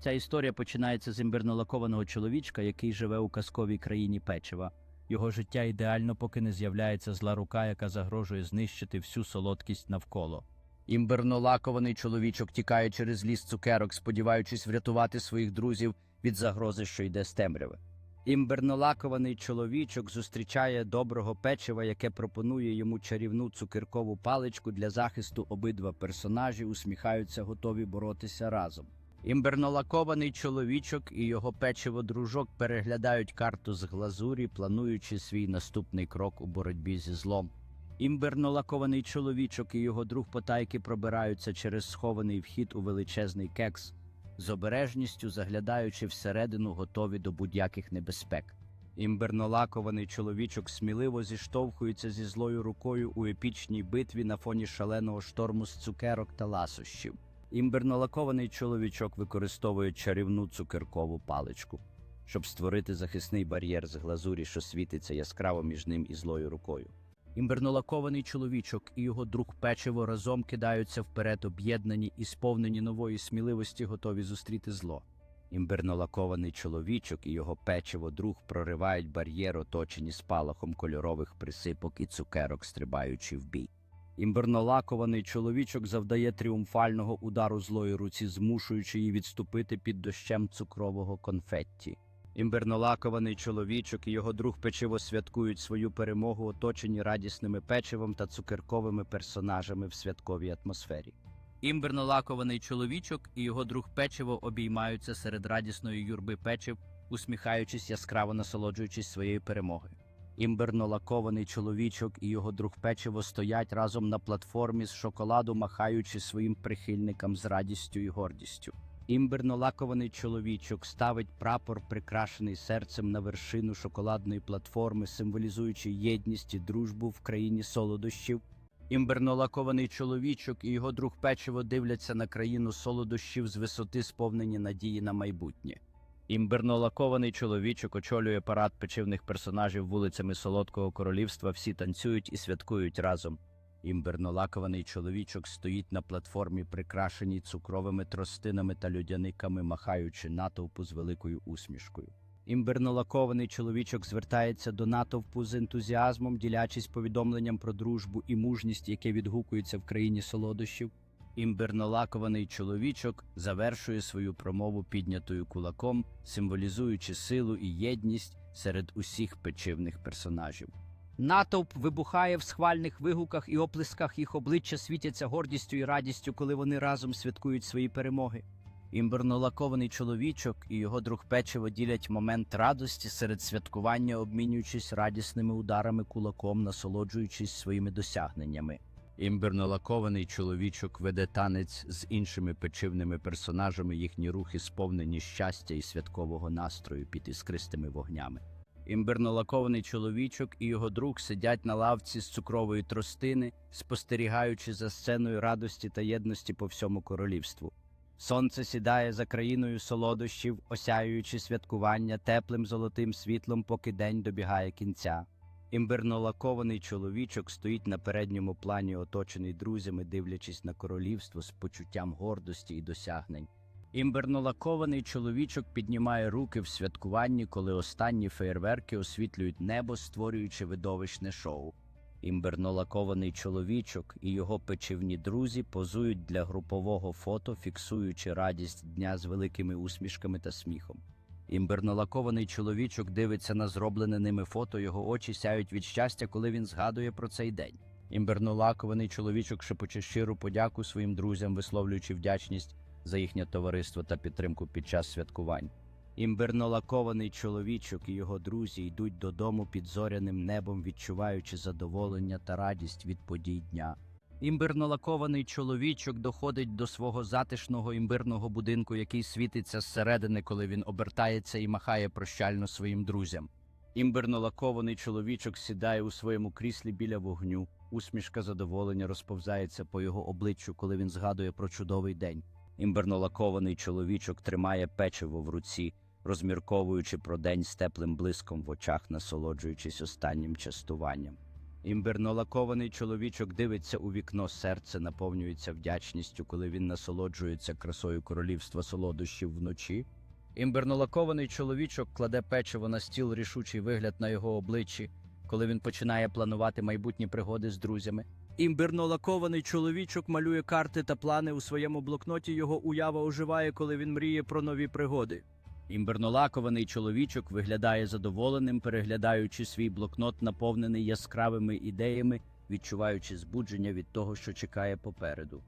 Ця історія починається з імбирнолакованого чоловічка, який живе у казковій країні печива. Його життя ідеально, поки не з'являється зла рука, яка загрожує знищити всю солодкість навколо. Імбирнолакований чоловічок тікає через ліс цукерок, сподіваючись врятувати своїх друзів від загрози, що йде з темряви. Імбернолакований чоловічок зустрічає доброго печива, яке пропонує йому чарівну цукеркову паличку для захисту. Обидва персонажі усміхаються, готові боротися разом. Імбернолакований чоловічок і його печиво-дружок переглядають карту з глазурі, плануючи свій наступний крок у боротьбі зі злом. Імбернолакований чоловічок і його друг потайки пробираються через схований вхід у величезний кекс, з обережністю заглядаючи всередину, готові до будь-яких небезпек. Імбернолакований чоловічок сміливо зіштовхується зі злою рукою у епічній битві на фоні шаленого шторму з цукерок та ласощів. Імбернолакований чоловічок використовує чарівну цукеркову паличку, щоб створити захисний бар'єр з глазурі, що світиться яскраво між ним і злою рукою. Імбернолакований чоловічок і його друг печиво разом кидаються вперед, об'єднані і сповнені нової сміливості, готові зустріти зло. Імбернолакований чоловічок і його печиво друг проривають бар'єр, оточені спалахом кольорових присипок і цукерок, стрибаючи в бій. Імбернолакований чоловічок завдає тріумфального удару злої руці, змушуючи її відступити під дощем цукрового конфетті. Імбернолакований чоловічок і його друг печиво святкують свою перемогу, оточені радісними печивом та цукерковими персонажами в святковій атмосфері. Імбернолакований чоловічок і його друг печиво обіймаються серед радісної юрби печив, усміхаючись яскраво насолоджуючись своєю перемогою. Імбернолакований чоловічок і його друг печиво стоять разом на платформі з шоколаду, махаючи своїм прихильникам з радістю і гордістю. Імбернолакований чоловічок ставить прапор, прикрашений серцем на вершину шоколадної платформи, символізуючи єдність і дружбу в країні солодощів. Імбернолакований чоловічок і його друг печиво дивляться на країну солодощів з висоти, сповнені надії на майбутнє. Імбернолакований чоловічок очолює парад печивних персонажів вулицями Солодкого королівства. Всі танцюють і святкують разом. Імбернолакований чоловічок стоїть на платформі, прикрашеній цукровими тростинами та людяниками, махаючи натовпу з великою усмішкою. Імбернолакований чоловічок звертається до натовпу з ентузіазмом, ділячись повідомленням про дружбу і мужність, яке відгукується в країні солодощів. Імбернолакований чоловічок завершує свою промову піднятою кулаком, символізуючи силу і єдність серед усіх печивних персонажів. Натовп вибухає в схвальних вигуках і оплесках їх обличчя світяться гордістю і радістю, коли вони разом святкують свої перемоги. Імбернолакований чоловічок і його друг печиво ділять момент радості серед святкування, обмінюючись радісними ударами кулаком, насолоджуючись своїми досягненнями. Імбернолакований чоловічок веде танець з іншими печивними персонажами, їхні рухи сповнені щастя і святкового настрою під іскристими вогнями. Імбернолакований чоловічок і його друг сидять на лавці з цукрової тростини, спостерігаючи за сценою радості та єдності по всьому королівству. Сонце сідає за країною солодощів, осяюючи святкування теплим золотим світлом, поки день добігає кінця. Імбернолакований чоловічок стоїть на передньому плані, оточений друзями, дивлячись на королівство з почуттям гордості і досягнень. Імбернолакований чоловічок піднімає руки в святкуванні, коли останні феєрверки освітлюють небо, створюючи видовищне шоу. Імбернолакований чоловічок і його печивні друзі позують для групового фото, фіксуючи радість дня з великими усмішками та сміхом. Імбернолакований чоловічок дивиться на зроблене ними фото, його очі сяють від щастя, коли він згадує про цей день. Імбернолакований чоловічок шепоче щиру подяку своїм друзям, висловлюючи вдячність за їхнє товариство та підтримку під час святкувань. Імбернолакований чоловічок і його друзі йдуть додому під зоряним небом, відчуваючи задоволення та радість від подій дня. Імбернолакований чоловічок доходить до свого затишного імбирного будинку, який світиться зсередини, коли він обертається і махає прощально своїм друзям. Імбернолакований чоловічок сідає у своєму кріслі біля вогню. Усмішка задоволення розповзається по його обличчю, коли він згадує про чудовий день. Імбернолакований чоловічок тримає печиво в руці, розмірковуючи про день з теплим блиском в очах, насолоджуючись останнім частуванням. Імбернолакований чоловічок дивиться у вікно, серце наповнюється вдячністю, коли він насолоджується красою королівства солодощів вночі. Імбернолакований чоловічок кладе печиво на стіл рішучий вигляд на його обличчі, коли він починає планувати майбутні пригоди з друзями. Імбернолакований чоловічок малює карти та плани у своєму блокноті. Його уява оживає, коли він мріє про нові пригоди. Імбернолакований чоловічок виглядає задоволеним, переглядаючи свій блокнот, наповнений яскравими ідеями, відчуваючи збудження від того, що чекає попереду.